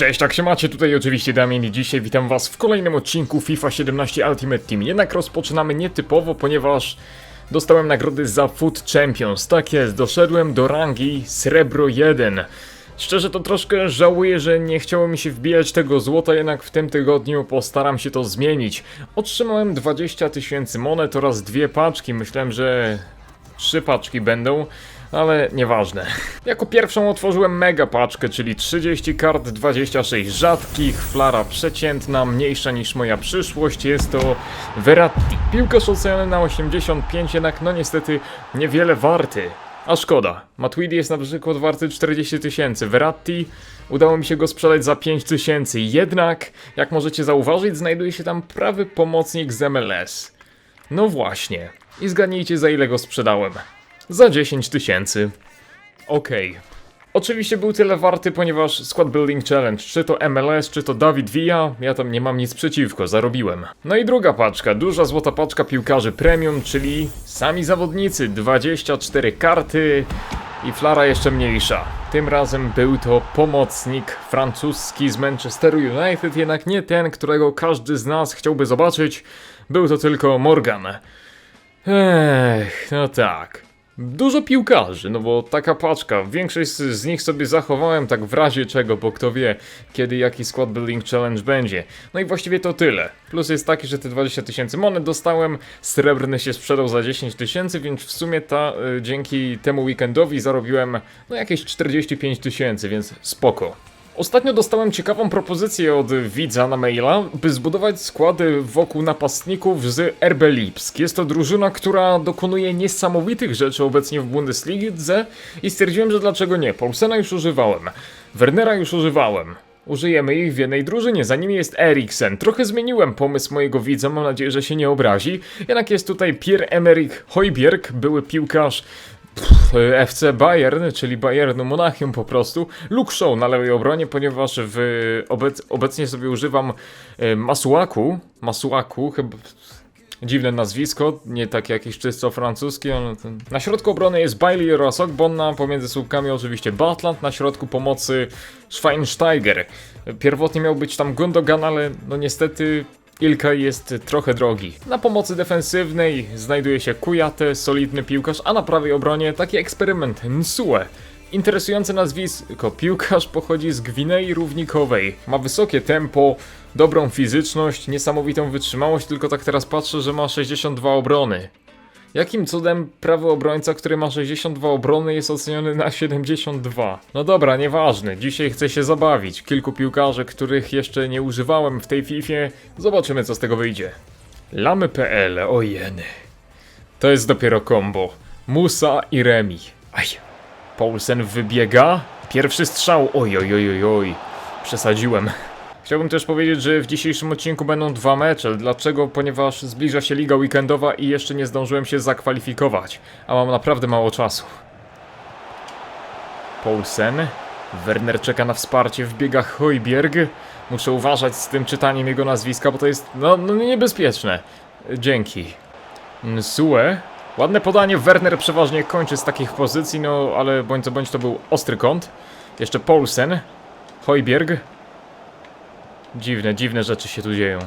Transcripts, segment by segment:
Cześć, jak się macie? Tutaj oczywiście Damian i dzisiaj witam was w kolejnym odcinku FIFA 17 Ultimate Team. Jednak rozpoczynamy nietypowo, ponieważ dostałem nagrody za Food Champions. Tak jest, doszedłem do rangi Srebro 1. Szczerze to troszkę żałuję, że nie chciało mi się wbijać tego złota, jednak w tym tygodniu postaram się to zmienić. Otrzymałem 20 tysięcy monet oraz dwie paczki. Myślałem, że trzy paczki będą, ale nieważne. Jako pierwszą otworzyłem mega paczkę, czyli 30 kart, 26 rzadkich, flara przeciętna, mniejsza niż moja przyszłość, jest to Verratti. Piłkarz oceniony na 85, jednak no niestety niewiele warty. A szkoda. Matuidi jest na przykład warty 40 tysięcy. Verratti udało mi się go sprzedać za 5 tysięcy. Jednak, jak możecie zauważyć, znajduje się tam prawy pomocnik z MLS. No właśnie. I zgadnijcie za ile go sprzedałem. Za 10 tysięcy. Okej. Oczywiście był tyle warty, ponieważ Squad Building Challenge, czy to MLS, czy to Dawid Villa, ja tam nie mam nic przeciwko, zarobiłem. No i druga paczka, duża złota paczka piłkarzy premium, czyli sami zawodnicy, 24 karty i flara jeszcze mniejsza. Tym razem był to pomocnik francuski z Manchesteru United, jednak nie ten, którego każdy z nas chciałby zobaczyć, był to tylko Morgan. Ech, no tak. Dużo piłkarzy, no bo taka paczka. Większość z nich sobie zachowałem tak w razie czego, bo kto wie, kiedy jaki Squad Building Challenge będzie. No i właściwie to tyle. Plus jest taki, że te 20 tysięcy monet dostałem, srebrny się sprzedał za 10 tysięcy, więc w sumie ta, y, dzięki temu weekendowi zarobiłem no jakieś 45 tysięcy, więc spoko. Ostatnio dostałem ciekawą propozycję od widza na maila, by zbudować składy wokół napastników z RB Lipsk. Jest to drużyna, która dokonuje niesamowitych rzeczy obecnie w Bundeslidze i stwierdziłem, że dlaczego nie. Paulsena już używałem, Wernera już używałem. Użyjemy ich w jednej drużynie, za nimi jest Eriksen. Trochę zmieniłem pomysł mojego widza, mam nadzieję, że się nie obrazi. Jednak jest tutaj Pierre-Emerick Hojbjerg, były piłkarz FC Bayern, czyli Bayernu Monachium po prostu. Luke Shaw na lewej obronie, ponieważ w, obec, obecnie sobie używam e, Masuaku. Masuaku, chyba dziwne nazwisko, nie takie jakieś czysto francuskie. ale ten- Na środku obrony jest Bailey oraz Ogbonna, pomiędzy słupkami oczywiście Batland, na środku pomocy Schweinsteiger. Pierwotnie miał być tam Gundogan, ale no niestety Ilka jest trochę drogi. Na pomocy defensywnej znajduje się Kujate, solidny piłkarz, a na prawej obronie taki eksperyment Nsue. Interesujące nazwisko, piłkarz pochodzi z Gwinei Równikowej. Ma wysokie tempo, dobrą fizyczność, niesamowitą wytrzymałość, tylko tak teraz patrzę, że ma 62 obrony. Jakim cudem prawy obrońca, który ma 62 obrony jest oceniony na 72? No dobra, nieważne, dzisiaj chcę się zabawić. Kilku piłkarzy, których jeszcze nie używałem w tej Fifie, zobaczymy co z tego wyjdzie. Lamy.pl, ojeny. To jest dopiero combo. Musa i Remi. Aj. Paulsen wybiega. Pierwszy strzał. Oj, oj, oj, oj, oj. Przesadziłem. Chciałbym też powiedzieć, że w dzisiejszym odcinku będą dwa mecze. Dlaczego? Ponieważ zbliża się liga weekendowa i jeszcze nie zdążyłem się zakwalifikować. A mam naprawdę mało czasu. Paulsen. Werner czeka na wsparcie w biegach Hojbjerg. Muszę uważać z tym czytaniem jego nazwiska, bo to jest no, no niebezpieczne. Dzięki. Nsue. Ładne podanie, Werner przeważnie kończy z takich pozycji, no ale bądź co bądź to był ostry kąt. Jeszcze Paulsen. Hojbjerg. Dziwne, dziwne rzeczy się tu dzieją.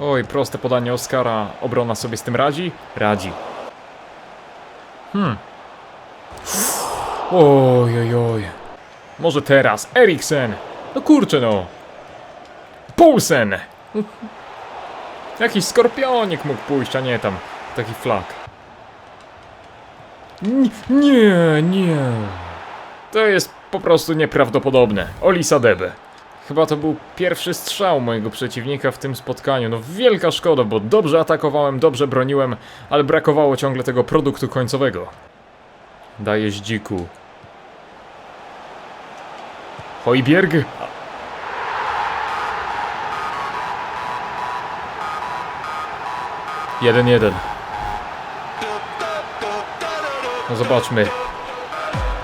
Oj, proste podanie Oscara. Obrona sobie z tym radzi? Radzi. Hmm. Oj, oj, oj. Może teraz. Eriksen. No kurczę no. Paulsen. Jakiś skorpionik mógł pójść, a nie tam taki flak. N- nie, nie. To jest po prostu nieprawdopodobne. Olisa Debe. Chyba to był pierwszy strzał mojego przeciwnika w tym spotkaniu. No wielka szkoda, bo dobrze atakowałem, dobrze broniłem, ale brakowało ciągle tego produktu końcowego. Daje dziku. Hojbjerg. Jeden, jeden. No zobaczmy.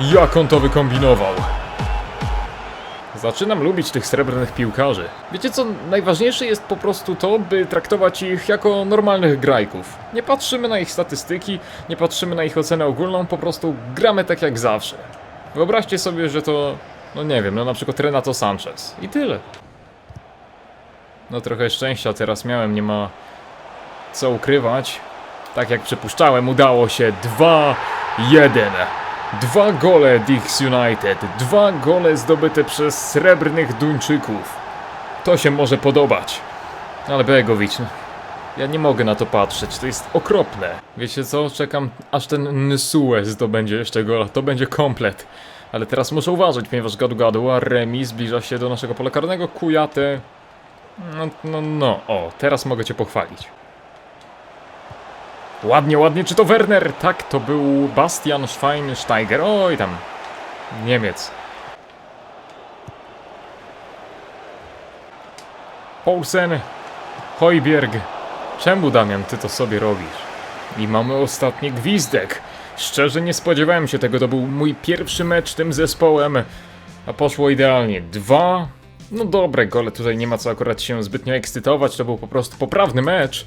Jak on to wykombinował. Zaczynam lubić tych srebrnych piłkarzy. Wiecie co, najważniejsze jest po prostu to, by traktować ich jako normalnych grajków. Nie patrzymy na ich statystyki, nie patrzymy na ich ocenę ogólną, po prostu gramy tak jak zawsze. Wyobraźcie sobie, że to No nie wiem, no na przykład Renato Sanchez. I tyle. No trochę szczęścia teraz miałem, nie ma co ukrywać. Tak jak przypuszczałem, udało się 2-1. Dwa gole Dix United, dwa gole zdobyte przez srebrnych Duńczyków. To się może podobać. Ale Begowicz, no, ja nie mogę na to patrzeć, to jest okropne. Wiecie co, czekam aż ten Nsue zdobędzie jeszcze gola, to będzie komplet. Ale teraz muszę uważać, ponieważ gadu gadu, a Remi zbliża się do naszego pola karnego, Kujate... No, no, no, o, teraz mogę cię pochwalić. Ładnie, ładnie, czy to Werner? Tak, to był Bastian Schweinsteiger. Oj tam, Niemiec. Paulsen, Hojbjerg. Czemu, Damian, ty to sobie robisz? I mamy ostatni gwizdek. Szczerze nie spodziewałem się tego, to był mój pierwszy mecz tym zespołem, a poszło idealnie. Dwa, no dobre gole, tutaj nie ma co akurat się zbytnio ekscytować, to był po prostu poprawny mecz.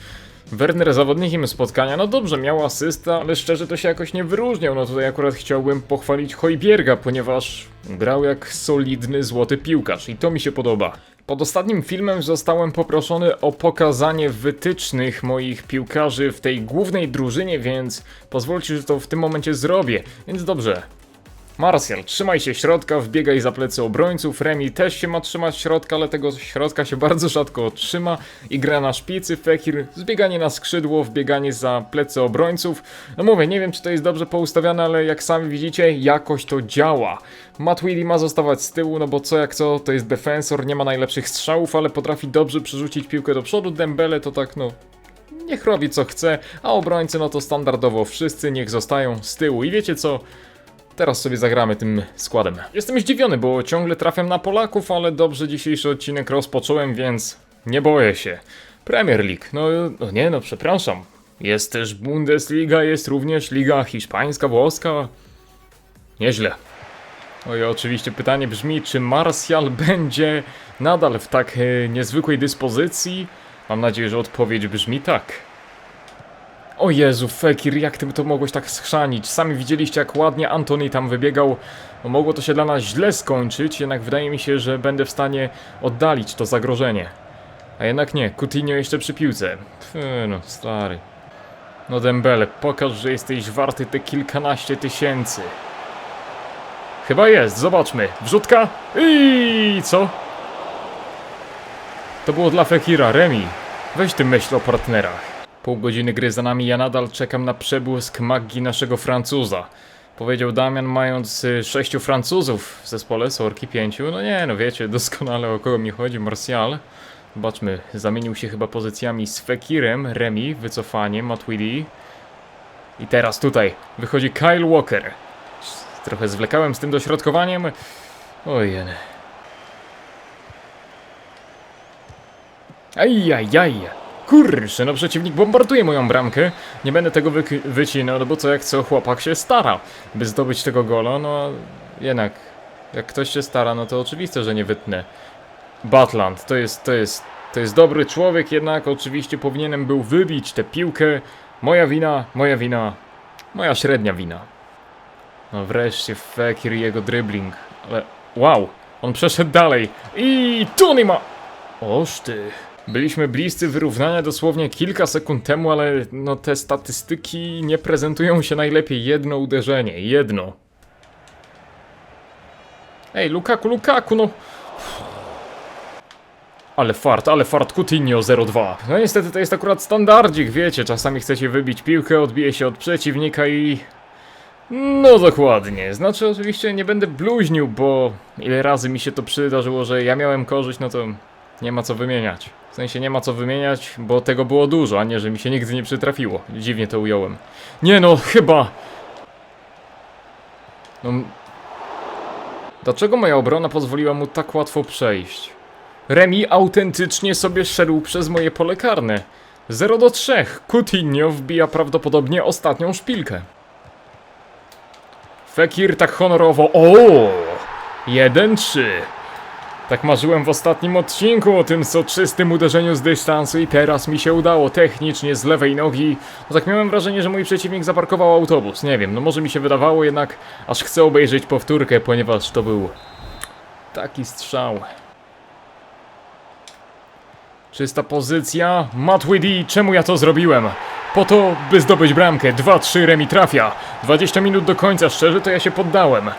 Werner zawodnikiem spotkania, no dobrze, miał asystę, ale szczerze to się jakoś nie wyróżniał. No tutaj akurat chciałbym pochwalić Hojbierga, ponieważ grał jak solidny złoty piłkarz i to mi się podoba. Pod ostatnim filmem zostałem poproszony o pokazanie wytycznych moich piłkarzy w tej głównej drużynie, więc pozwólcie, że to w tym momencie zrobię. Więc dobrze, Martial, trzymaj się środka, wbiegaj za plecy obrońców. Remi też się ma trzymać środka, ale tego środka się bardzo rzadko trzyma i gra na szpicy. Fekir, zbieganie na skrzydło, wbieganie za plecy obrońców. No mówię, nie wiem czy to jest dobrze poustawiane, ale jak sami widzicie, jakoś to działa. Matuidi ma zostawać z tyłu, no bo co jak co, to jest defensor, nie ma najlepszych strzałów, ale potrafi dobrze przerzucić piłkę do przodu. Dembele to tak, no, niech robi co chce, a obrońcy no to standardowo wszyscy niech zostają z tyłu. I wiecie co? Teraz sobie zagramy tym składem. Jestem zdziwiony, bo ciągle trafiam na Polaków, ale dobrze dzisiejszy odcinek rozpocząłem, więc nie boję się. Premier League, no, no nie no, przepraszam. Jest też Bundesliga, jest również Liga Hiszpańska, Włoska. Nieźle. Oj, oczywiście pytanie brzmi, czy Martial będzie nadal w tak e, niezwykłej dyspozycji? Mam nadzieję, że odpowiedź brzmi tak. O Jezu, Fekir, jak ty to mogłeś tak schrzanić? Sami widzieliście, jak ładnie Antony tam wybiegał. No, mogło to się dla nas źle skończyć, jednak wydaje mi się, że będę w stanie oddalić to zagrożenie. A jednak nie, Coutinho jeszcze przy piłce. Pff, no, stary. No Dembele, pokaż, że jesteś warty te kilkanaście tysięcy. Chyba jest, zobaczmy. Wrzutka i co? To było dla Fekira, Remi. Weź ty myśl o partnerach. Pół godziny gry za nami, ja nadal czekam na przebłysk magii naszego Francuza. Powiedział Damian, mając y, sześciu Francuzów w zespole, Sorki pięciu. No nie, no wiecie doskonale o kogo mi chodzi, Martial. Zobaczmy, zamienił się chyba pozycjami z Fekirem, Remi, wycofanie, Matuidi. I teraz tutaj wychodzi Kyle Walker. Trochę zwlekałem z tym dośrodkowaniem. Ojej. Ajajaj. Kurczę, no przeciwnik bombarduje moją bramkę. Nie będę tego wyk- wycinał, no bo co jak co, chłopak się stara, by zdobyć tego gola, no jednak, jak ktoś się stara, no to oczywiste, że nie wytnę. Batland, to jest, to jest, to jest dobry człowiek, jednak oczywiście powinienem był wybić tę piłkę. Moja wina, moja wina, moja średnia wina. No wreszcie Fekir i jego dribbling, ale wow, on przeszedł dalej i tu nie ma... Oż ty... Byliśmy bliscy wyrównania dosłownie kilka sekund temu, ale no te statystyki nie prezentują się najlepiej. Jedno uderzenie, jedno. Ej, Lukaku, Lukaku, no... Ale fart, ale fart Coutinho 0-2. No niestety to jest akurat standardzik, wiecie, czasami chcecie wybić piłkę, odbije się od przeciwnika i... No dokładnie, znaczy oczywiście nie będę bluźnił, bo ile razy mi się to przydarzyło, że ja miałem korzyść, no to nie ma co wymieniać. W sensie nie ma co wymieniać, bo tego było dużo, a nie, że mi się nigdy nie przytrafiło. Dziwnie to ująłem. Nie no, chyba... No... Dlaczego moja obrona pozwoliła mu tak łatwo przejść? Remi autentycznie sobie szedł przez moje pole karne. 0 do 3. Coutinho wbija prawdopodobnie ostatnią szpilkę. Fekir tak honorowo. O! 1-3. Tak marzyłem w ostatnim odcinku o tym soczystym uderzeniu z dystansu i teraz mi się udało technicznie z lewej nogi. No tak miałem wrażenie, że mój przeciwnik zaparkował autobus. Nie wiem, no może mi się wydawało, jednak aż chcę obejrzeć powtórkę, ponieważ to był taki strzał. Czysta pozycja. Matuidi, czemu ja to zrobiłem? Po to, by zdobyć bramkę. 2-3 remi trafia. 20 minut do końca, szczerze to ja się poddałem.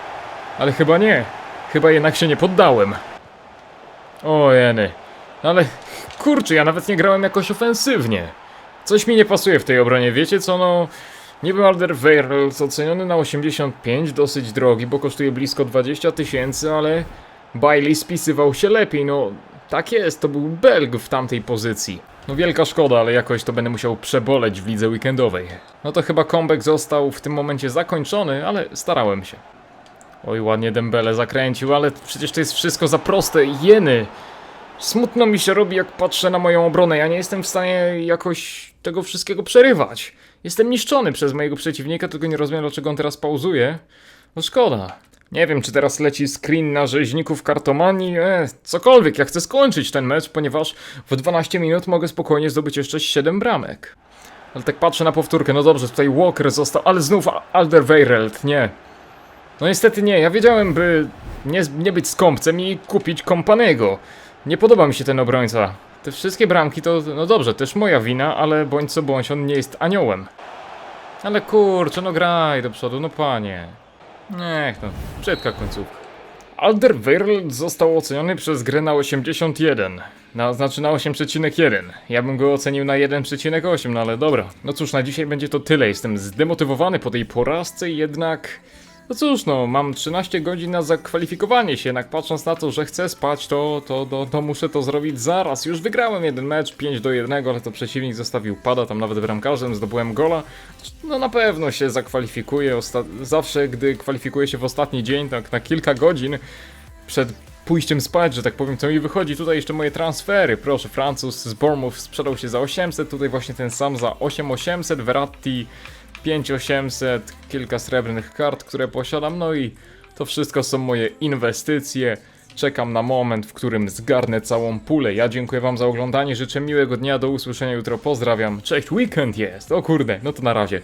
Ale chyba nie. Chyba jednak się nie poddałem. O jeny. Ale kurczę, ja nawet nie grałem jakoś ofensywnie. Coś mi nie pasuje w tej obronie, wiecie co no... Niby Alderweireld oceniony na 85, dosyć drogi, bo kosztuje blisko 20 tysięcy, ale Bailey spisywał się lepiej, no tak jest, to był Belg w tamtej pozycji. No wielka szkoda, ale jakoś to będę musiał przeboleć w lidze weekendowej. No to chyba comeback został w tym momencie zakończony, ale starałem się. Oj, ładnie Dembele zakręcił, ale przecież to jest wszystko za proste. Jeny! Smutno mi się robi, jak patrzę na moją obronę. Ja nie jestem w stanie jakoś tego wszystkiego przerywać. Jestem niszczony przez mojego przeciwnika, tylko nie rozumiem, dlaczego on teraz pauzuje. No szkoda. Nie wiem, czy teraz leci screen na rzeźników kartomanii. E, cokolwiek, ja chcę skończyć ten mecz, ponieważ w 12 minut mogę spokojnie zdobyć jeszcze 7 bramek. Ale tak patrzę na powtórkę, no dobrze, tutaj Walker został, ale znów Alderweireld, nie. No niestety nie, ja wiedziałem, by nie, nie być skąpcem i kupić kompanego. Nie podoba mi się ten obrońca. Te wszystkie bramki to, no dobrze, też moja wina, ale bądź co bądź, on nie jest aniołem. Ale kurczę, no graj do przodu, no panie. Niech no, brzydka końcówka. Alderweireld został oceniony przez grę na 81. Na, znaczy na 8,1. Ja bym go ocenił na 1,8, no ale dobra. No cóż, na dzisiaj będzie to tyle. Jestem zdemotywowany po tej porażce, jednak... No cóż, no, mam 13 godzin na zakwalifikowanie się, jednak patrząc na to, że chcę spać, to, to, to, to muszę to zrobić zaraz. Już wygrałem jeden mecz, 5 do 1, ale to przeciwnik zostawił pada, tam nawet bramkarzem, zdobyłem gola. No na pewno się zakwalifikuję, Osta zawsze gdy kwalifikuję się w ostatni dzień, tak na kilka godzin przed pójściem spać, że tak powiem, co mi wychodzi. Tutaj jeszcze moje transfery. Proszę, Francuz z Bournemouth sprzedał się za 800, tutaj właśnie ten sam za 8800, Verratti 5800, kilka srebrnych kart, które posiadam, no i to wszystko są moje inwestycje. Czekam na moment, w którym zgarnę całą pulę. Ja dziękuję wam za oglądanie, życzę miłego dnia, do usłyszenia jutro, pozdrawiam. Cześć, weekend jest, o kurde, no to na razie.